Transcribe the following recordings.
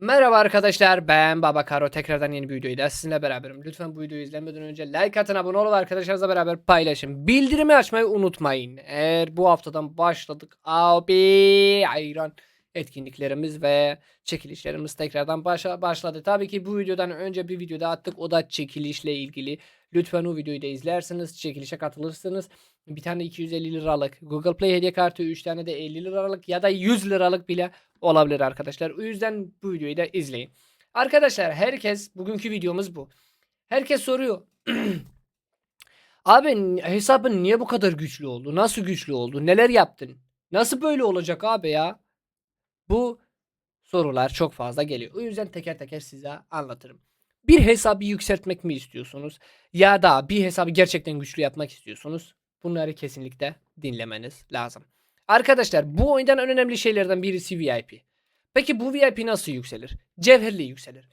Merhaba arkadaşlar ben Baba Karo tekrardan yeni bir videoyla sizinle beraberim. Lütfen bu videoyu izlemeden önce like atın abone olun arkadaşlarınızla beraber paylaşın. Bildirimi açmayı unutmayın. Eğer bu haftadan başladık abi ayran etkinliklerimiz ve çekilişlerimiz tekrardan başa başladı. Tabii ki bu videodan önce bir video daha attık o da çekilişle ilgili. Lütfen o videoyu da izlersiniz çekilişe katılırsınız. Bir tane 250 liralık Google Play hediye kartı 3 tane de 50 liralık ya da 100 liralık bile olabilir arkadaşlar. O yüzden bu videoyu da izleyin. Arkadaşlar herkes bugünkü videomuz bu. Herkes soruyor. Abi hesabın niye bu kadar güçlü oldu? Nasıl güçlü oldu? Neler yaptın? Nasıl böyle olacak abi ya? Bu sorular çok fazla geliyor. O yüzden teker teker size anlatırım. Bir hesabı yükseltmek mi istiyorsunuz? Ya da bir hesabı gerçekten güçlü yapmak istiyorsunuz? Bunları kesinlikle dinlemeniz lazım. Arkadaşlar bu oyundan en önemli şeylerden birisi VIP. Peki bu VIP nasıl yükselir? Cevherli yükselir.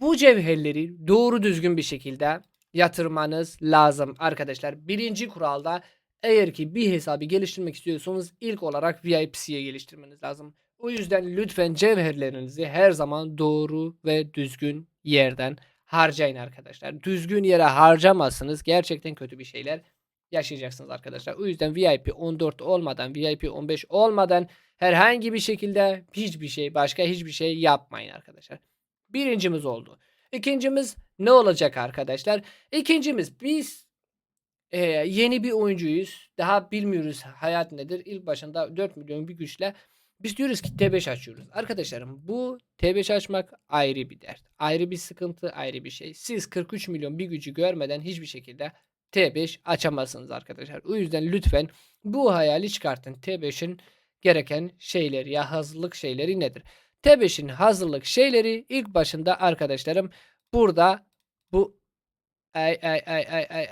Bu cevherleri doğru düzgün bir şekilde yatırmanız lazım arkadaşlar. Birinci kuralda eğer ki bir hesabı geliştirmek istiyorsanız ilk olarak VIP'siye geliştirmeniz lazım. O yüzden lütfen cevherlerinizi her zaman doğru ve düzgün yerden harcayın arkadaşlar. Düzgün yere harcamazsınız gerçekten kötü bir şeyler yaşayacaksınız arkadaşlar. O yüzden VIP 14 olmadan, VIP 15 olmadan herhangi bir şekilde hiçbir şey, başka hiçbir şey yapmayın arkadaşlar. Birincimiz oldu. İkincimiz ne olacak arkadaşlar? İkincimiz biz e, yeni bir oyuncuyuz. Daha bilmiyoruz hayat nedir. İlk başında 4 milyon bir güçle biz diyoruz ki T5 açıyoruz. Arkadaşlarım bu T5 açmak ayrı bir dert. Ayrı bir sıkıntı, ayrı bir şey. Siz 43 milyon bir gücü görmeden hiçbir şekilde T5 açamazsınız arkadaşlar. O yüzden lütfen bu hayali çıkartın. T5'in gereken şeyleri ya hazırlık şeyleri nedir? T5'in hazırlık şeyleri ilk başında arkadaşlarım burada bu ay ay ay ay ay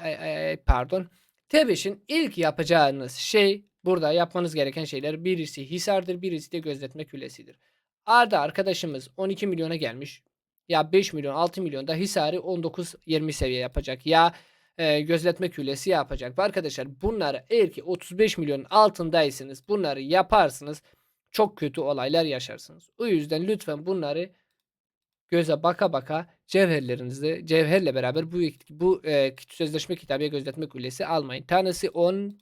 ay, pardon T5'in ilk yapacağınız şey burada yapmanız gereken şeyler birisi hisardır birisi de gözetme külesidir. Arda arkadaşımız 12 milyona gelmiş. Ya 5 milyon 6 milyonda hisarı 19-20 seviye yapacak. Ya e, gözetme külesi yapacak. Arkadaşlar bunları eğer ki 35 milyon altındaysanız bunları yaparsınız çok kötü olaylar yaşarsınız. O yüzden lütfen bunları göze baka baka cevherlerinizi cevherle beraber bu bu e, sözleşme kitabıya gözetme kulesi almayın. Tanesi 10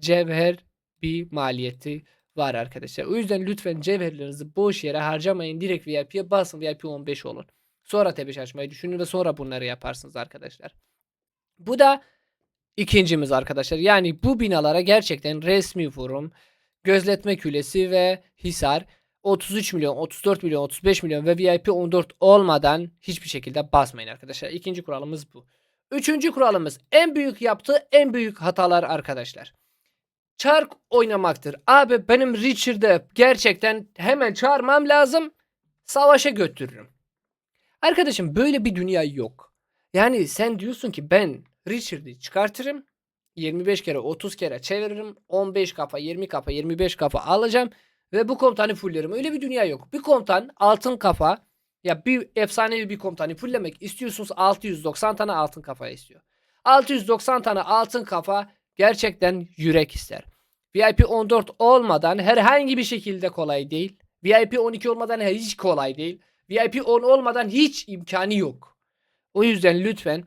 cevher bir maliyeti var arkadaşlar. O yüzden lütfen cevherlerinizi boş yere harcamayın. Direkt VIP'ye basın. VIP 15 olun. Sonra T5 açmayı düşünün ve sonra bunları yaparsınız arkadaşlar. Bu da ikincimiz arkadaşlar. Yani bu binalara gerçekten resmi forum, gözletme külesi ve hisar 33 milyon, 34 milyon, 35 milyon ve VIP 14 olmadan hiçbir şekilde basmayın arkadaşlar. İkinci kuralımız bu. Üçüncü kuralımız en büyük yaptığı en büyük hatalar arkadaşlar. Çark oynamaktır. Abi benim Richard'ı gerçekten hemen çağırmam lazım. Savaşa götürürüm. Arkadaşım böyle bir dünya yok. Yani sen diyorsun ki ben Richard'ı çıkartırım. 25 kere 30 kere çeviririm. 15 kafa 20 kafa 25 kafa alacağım. Ve bu komutanı fullerim. Öyle bir dünya yok. Bir komutan altın kafa ya bir efsanevi bir komutanı fullemek istiyorsunuz 690 tane altın kafa istiyor. 690 tane altın kafa gerçekten yürek ister. VIP 14 olmadan herhangi bir şekilde kolay değil. VIP 12 olmadan hiç kolay değil. VIP 10 olmadan hiç imkanı yok. O yüzden lütfen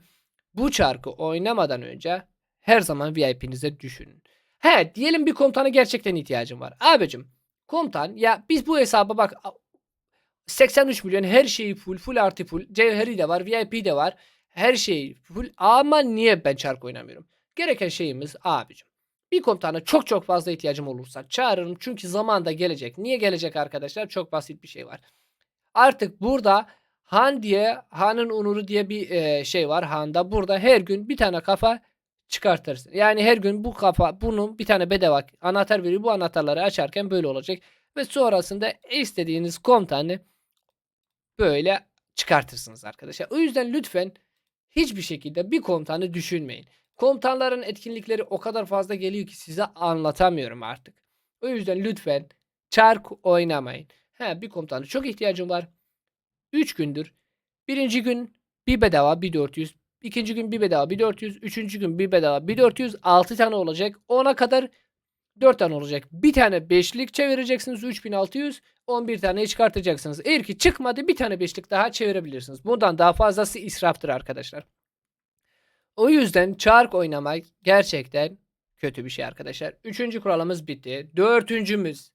bu çarkı oynamadan önce her zaman VIP'nize düşünün. He diyelim bir komutana gerçekten ihtiyacım var. Abicim komutan ya biz bu hesaba bak 83 milyon her şeyi full full artı full cevheri de var VIP de var her şey full ama niye ben çark oynamıyorum? Gereken şeyimiz abicim. Bir komutana çok çok fazla ihtiyacım olursa çağırırım çünkü zaman da gelecek. Niye gelecek arkadaşlar? Çok basit bir şey var. Artık burada Han diye Han'ın onuru diye bir e, şey var Han'da. Burada her gün bir tane kafa çıkartırsın. Yani her gün bu kafa bunun bir tane bedava anahtar veriyor. Bu anahtarları açarken böyle olacak. Ve sonrasında istediğiniz komutanı böyle çıkartırsınız arkadaşlar. O yüzden lütfen hiçbir şekilde bir komutanı düşünmeyin. Komutanların etkinlikleri o kadar fazla geliyor ki size anlatamıyorum artık. O yüzden lütfen çark oynamayın. He, bir komutanı çok ihtiyacım var. 3 gündür. Birinci gün bir bedava bir 400. ikinci gün bir bedava bir 400. Üçüncü gün bir bedava bir 400. 6 tane olacak. 10'a kadar 4 tane olacak. Bir tane beşlik çevireceksiniz 3600. 11 taneyi çıkartacaksınız. Eğer ki çıkmadı bir tane beşlik daha çevirebilirsiniz. Bundan daha fazlası israftır arkadaşlar. O yüzden çark oynamak gerçekten kötü bir şey arkadaşlar. Üçüncü kuralımız bitti. Dördüncümüz.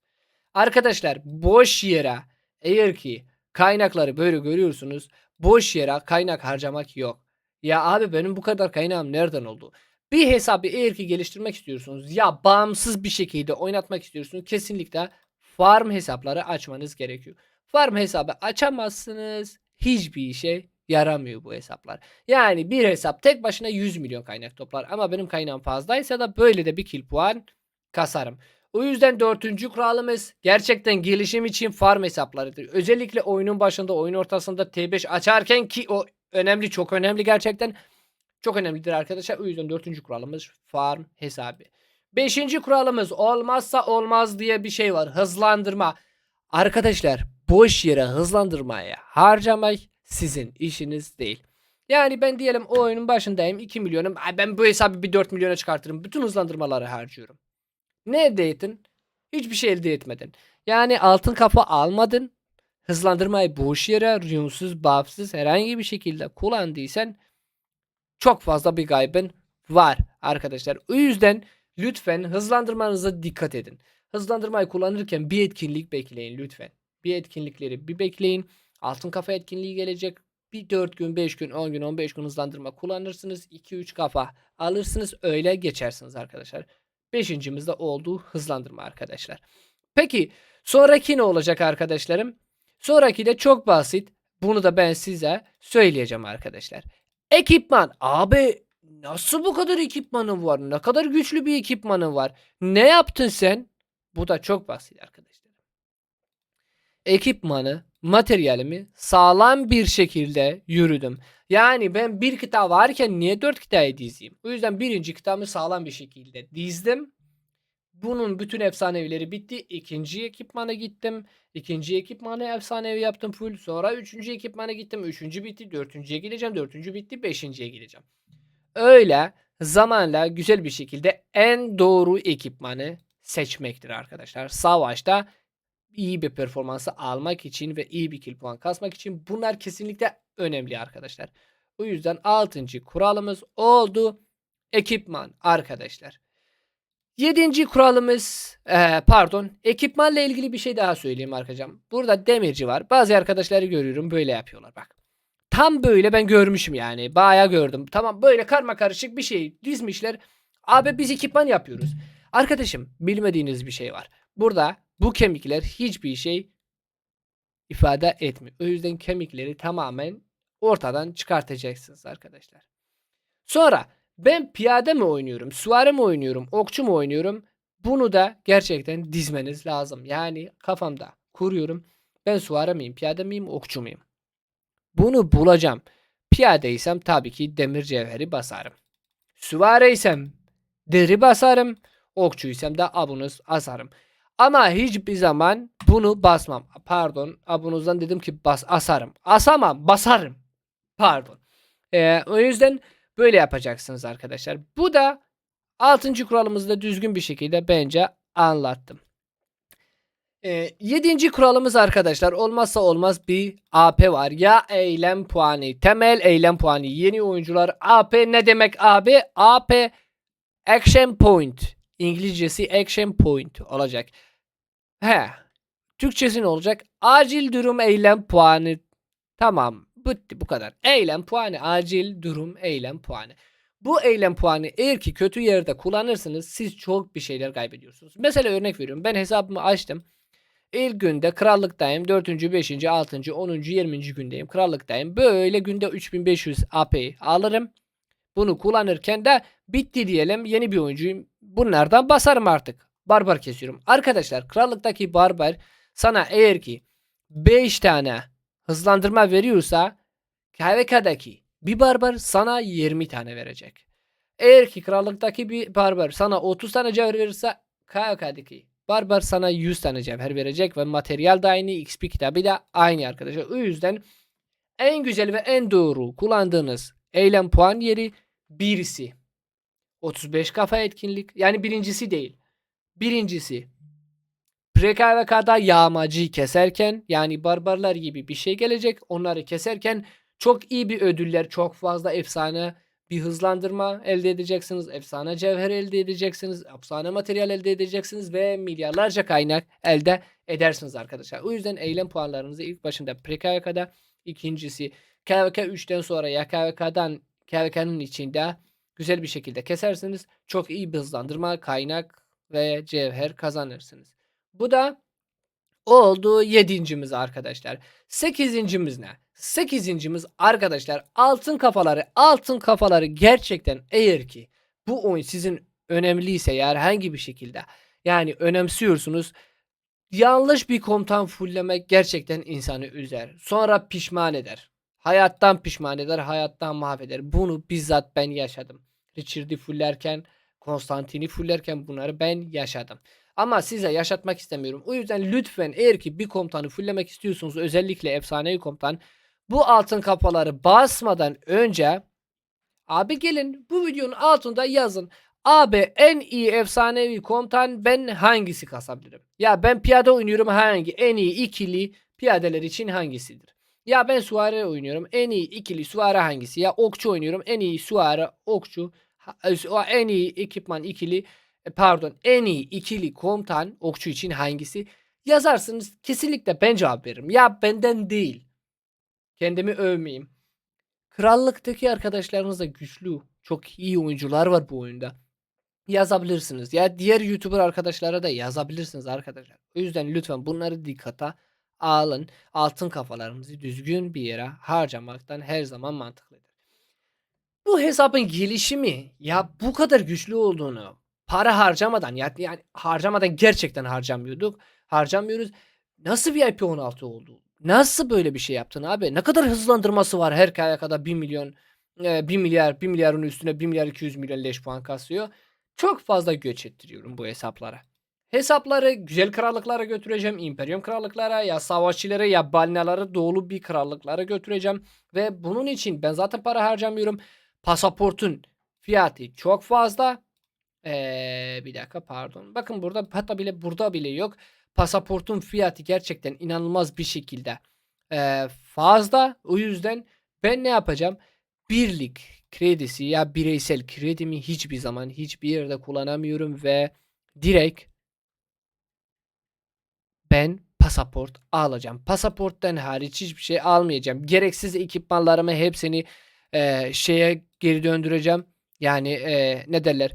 Arkadaşlar boş yere eğer ki kaynakları böyle görüyorsunuz. Boş yere kaynak harcamak yok. Ya abi benim bu kadar kaynağım nereden oldu? Bir hesabı eğer ki geliştirmek istiyorsunuz ya bağımsız bir şekilde oynatmak istiyorsunuz kesinlikle farm hesapları açmanız gerekiyor. Farm hesabı açamazsınız hiçbir işe yaramıyor bu hesaplar. Yani bir hesap tek başına 100 milyon kaynak toplar ama benim kaynağım fazlaysa da böyle de bir kill puan kasarım. O yüzden dördüncü kuralımız gerçekten gelişim için farm hesaplarıdır. Özellikle oyunun başında, oyun ortasında T5 açarken ki o önemli, çok önemli gerçekten. Çok önemlidir arkadaşlar. O yüzden dördüncü kuralımız farm hesabı. Beşinci kuralımız olmazsa olmaz diye bir şey var. Hızlandırma. Arkadaşlar boş yere hızlandırmaya harcamak sizin işiniz değil. Yani ben diyelim o oyunun başındayım 2 milyonum. Ben bu hesabı bir 4 milyona çıkartırım. Bütün hızlandırmaları harcıyorum. Ne elde ettin? Hiçbir şey elde etmedin. Yani altın kafa almadın. Hızlandırmayı boş yere rüyumsuz, bağımsız herhangi bir şekilde kullandıysan çok fazla bir kaybın var arkadaşlar. O yüzden lütfen hızlandırmanıza dikkat edin. Hızlandırmayı kullanırken bir etkinlik bekleyin lütfen. Bir etkinlikleri bir bekleyin. Altın kafa etkinliği gelecek. Bir 4 gün, 5 gün, 10 gün, 15 gün hızlandırma kullanırsınız. 2-3 kafa alırsınız. Öyle geçersiniz arkadaşlar. Beşincimizde olduğu hızlandırma arkadaşlar. Peki sonraki ne olacak arkadaşlarım? Sonraki de çok basit. Bunu da ben size söyleyeceğim arkadaşlar. Ekipman. Abi nasıl bu kadar ekipmanın var? Ne kadar güçlü bir ekipmanın var? Ne yaptın sen? Bu da çok basit arkadaşlar. Ekipmanı, materyalimi sağlam bir şekilde yürüdüm. Yani ben bir kıta varken niye dört kıtayı dizeyim? O yüzden birinci kıtamı sağlam bir şekilde dizdim. Bunun bütün efsanevileri bitti. İkinci ekipmana gittim. İkinci ekipmanı efsanevi yaptım full. Sonra üçüncü ekipmana gittim. Üçüncü bitti. Dördüncüye gideceğim. Dördüncü bitti. Beşinciye gideceğim. Öyle zamanla güzel bir şekilde en doğru ekipmanı seçmektir arkadaşlar. Savaşta iyi bir performansı almak için ve iyi bir kill puan kasmak için bunlar kesinlikle önemli arkadaşlar. O yüzden 6. kuralımız oldu. Ekipman arkadaşlar. 7. kuralımız eee, pardon ekipmanla ilgili bir şey daha söyleyeyim arkadaşlar. Burada demirci var. Bazı arkadaşları görüyorum böyle yapıyorlar bak. Tam böyle ben görmüşüm yani. Bayağı gördüm. Tamam böyle karma karışık bir şey dizmişler. Abi biz ekipman yapıyoruz. Arkadaşım bilmediğiniz bir şey var. Burada bu kemikler hiçbir şey ifade etmiyor. O yüzden kemikleri tamamen ortadan çıkartacaksınız arkadaşlar. Sonra ben piyade mi oynuyorum, süvari mi oynuyorum, okçu mu oynuyorum? Bunu da gerçekten dizmeniz lazım. Yani kafamda kuruyorum. Ben süvari miyim, piyade miyim, okçu muyum? Bunu bulacağım. Piyadeysem tabii ki demir cevheri basarım. Süvariysem deri basarım. Okçuysam da abunuz asarım. Ama hiçbir zaman bunu basmam. Pardon abunuzdan dedim ki bas asarım. Asamam basarım. Pardon. Ee, o yüzden böyle yapacaksınız arkadaşlar. Bu da 6. kuralımızda düzgün bir şekilde bence anlattım. Ee, yedinci kuralımız arkadaşlar olmazsa olmaz bir AP var. Ya eylem puanı. Temel eylem puanı. Yeni oyuncular AP ne demek abi? AP action point. İngilizcesi action point olacak. He. Türkçesi ne olacak? Acil durum eylem puanı. Tamam. Bitti bu kadar. Eylem puanı. Acil durum eylem puanı. Bu eylem puanı eğer ki kötü yerde kullanırsınız siz çok bir şeyler kaybediyorsunuz. Mesela örnek veriyorum. Ben hesabımı açtım. İlk günde krallıktayım. 4. 5. 6. 10. 20. gündeyim. Krallıktayım. Böyle günde 3500 AP alırım. Bunu kullanırken de bitti diyelim. Yeni bir oyuncuyum. Bunlardan basarım artık. Barbar kesiyorum. Arkadaşlar krallıktaki barbar sana eğer ki 5 tane hızlandırma veriyorsa KVK'daki bir barbar sana 20 tane verecek. Eğer ki krallıktaki bir barbar sana 30 tane cevher verirse KVK'daki barbar sana 100 tane cevher verecek ve materyal da aynı XP kitabı da aynı arkadaşlar. O yüzden en güzel ve en doğru kullandığınız eylem puan yeri birisi. 35 kafa etkinlik. Yani birincisi değil. Birincisi PKVK'da yağmacıyı keserken yani barbarlar gibi bir şey gelecek. Onları keserken çok iyi bir ödüller, çok fazla efsane bir hızlandırma elde edeceksiniz. Efsane cevher elde edeceksiniz. Efsane materyal elde edeceksiniz ve milyarlarca kaynak elde edersiniz arkadaşlar. O yüzden eylem puanlarınızı ilk başında PKVK'da, ikincisi KVK 3'ten sonra ya KVK'dan KVK'nın içinde güzel bir şekilde kesersiniz. Çok iyi bir hızlandırma, kaynak ve cevher kazanırsınız. Bu da oldu yedincimiz arkadaşlar. Sekizincimiz ne? Sekizincimiz arkadaşlar altın kafaları. Altın kafaları gerçekten eğer ki bu oyun sizin önemliyse ya herhangi bir şekilde yani önemsiyorsunuz. Yanlış bir komutan fulllemek gerçekten insanı üzer. Sonra pişman eder. Hayattan pişman eder, hayattan mahveder. Bunu bizzat ben yaşadım. Richard'i fullerken, Konstantin'i fullerken bunları ben yaşadım. Ama size yaşatmak istemiyorum. O yüzden lütfen eğer ki bir komutanı fulllemek istiyorsunuz özellikle efsanevi komutan bu altın kafaları basmadan önce abi gelin bu videonun altında yazın. Abi en iyi efsanevi komutan ben hangisi kasabilirim? Ya ben piyade oynuyorum hangi en iyi ikili piyadeler için hangisidir? Ya ben suare oynuyorum en iyi ikili suare hangisi? Ya okçu oynuyorum en iyi suare okçu ha- en iyi ekipman ikili e, pardon en iyi ikili komutan okçu için hangisi? Yazarsınız kesinlikle ben cevap veririm. Ya benden değil. Kendimi övmeyeyim. Krallıktaki arkadaşlarınız da güçlü. Çok iyi oyuncular var bu oyunda. Yazabilirsiniz. Ya diğer YouTuber arkadaşlara da yazabilirsiniz arkadaşlar. O yüzden lütfen bunları dikkate alın. Altın kafalarınızı düzgün bir yere harcamaktan her zaman mantıklıdır. Bu hesabın gelişimi ya bu kadar güçlü olduğunu para harcamadan ya yani harcamadan gerçekten harcamıyorduk. Harcamıyoruz. Nasıl VIP 16 oldu? Nasıl böyle bir şey yaptın abi? Ne kadar hızlandırması var her kaya kadar 1 milyon e, 1 milyar 1 milyarın üstüne 1 milyar 200 milyon leş puan kasıyor. Çok fazla göç ettiriyorum bu hesaplara. Hesapları güzel krallıklara götüreceğim. İmperium krallıklara ya savaşçılara ya balinalara doğulu bir krallıklara götüreceğim. Ve bunun için ben zaten para harcamıyorum. Pasaportun fiyatı çok fazla. Ee, bir dakika pardon. Bakın burada hatta bile burada bile yok. Pasaportun fiyatı gerçekten inanılmaz bir şekilde ee, fazla. O yüzden ben ne yapacağım? Birlik kredisi ya bireysel kredimi hiçbir zaman hiçbir yerde kullanamıyorum ve direkt ben pasaport alacağım. Pasaporttan hariç hiçbir şey almayacağım. Gereksiz ekipmanlarımı hepsini e, şeye geri döndüreceğim. Yani e, ne derler?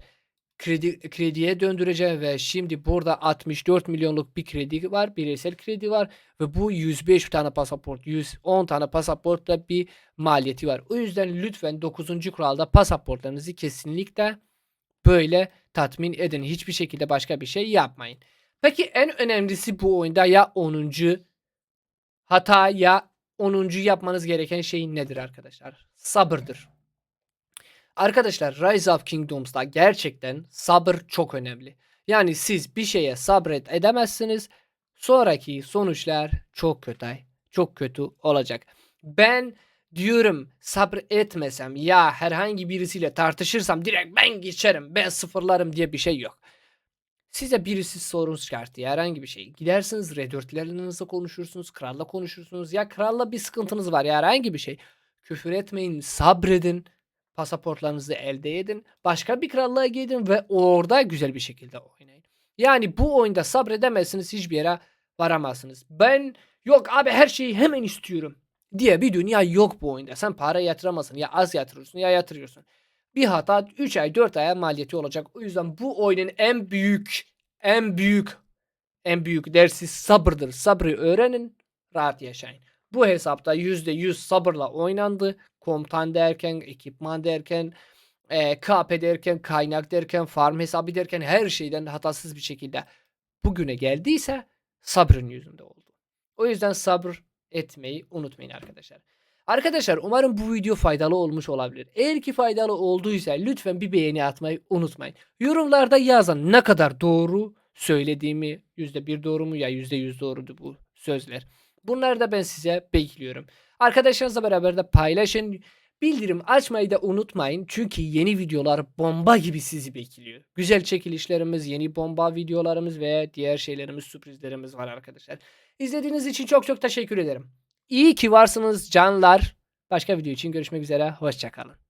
Kredi krediye döndüreceğim ve şimdi burada 64 milyonluk bir kredi var. Bireysel kredi var ve bu 105 tane pasaport, 110 tane pasaportla bir maliyeti var. O yüzden lütfen 9. kuralda pasaportlarınızı kesinlikle böyle tatmin edin. Hiçbir şekilde başka bir şey yapmayın. Peki en önemlisi bu oyunda ya 10. hata ya 10. yapmanız gereken şey nedir arkadaşlar? Sabırdır. Arkadaşlar Rise of Kingdoms'da gerçekten sabır çok önemli. Yani siz bir şeye sabret edemezsiniz. Sonraki sonuçlar çok kötü. Çok kötü olacak. Ben diyorum sabır etmesem ya herhangi birisiyle tartışırsam direkt ben geçerim ben sıfırlarım diye bir şey yok. Size birisi sorun çıkarttı ya herhangi bir şey. Gidersiniz redörtlerinizle konuşursunuz. Kralla konuşursunuz. Ya kralla bir sıkıntınız var ya herhangi bir şey. Küfür etmeyin sabredin. Pasaportlarınızı elde edin. Başka bir krallığa gidin ve orada güzel bir şekilde oynayın. Yani bu oyunda sabredemezsiniz hiçbir yere varamazsınız. Ben yok abi her şeyi hemen istiyorum diye bir dünya yok bu oyunda. Sen para yatıramazsın ya az yatırıyorsun ya yatırıyorsun. Bir hata 3 ay 4 aya maliyeti olacak. O yüzden bu oyunun en büyük en büyük en büyük dersi sabırdır. Sabrı öğrenin rahat yaşayın. Bu hesapta %100 sabırla oynandı. Komutan derken, ekipman derken, e, KP derken, kaynak derken, farm hesabı derken her şeyden hatasız bir şekilde bugüne geldiyse sabrın yüzünde oldu. O yüzden sabır etmeyi unutmayın arkadaşlar. Arkadaşlar umarım bu video faydalı olmuş olabilir. Eğer ki faydalı olduysa lütfen bir beğeni atmayı unutmayın. Yorumlarda yazın ne kadar doğru söylediğimi %1 doğru mu ya %100 doğrudu bu sözler. Bunları da ben size bekliyorum. Arkadaşlarınızla beraber de paylaşın. Bildirim açmayı da unutmayın çünkü yeni videolar bomba gibi sizi bekliyor. Güzel çekilişlerimiz, yeni bomba videolarımız ve diğer şeylerimiz, sürprizlerimiz var arkadaşlar. İzlediğiniz için çok çok teşekkür ederim. İyi ki varsınız canlar. Başka video için görüşmek üzere. Hoşçakalın.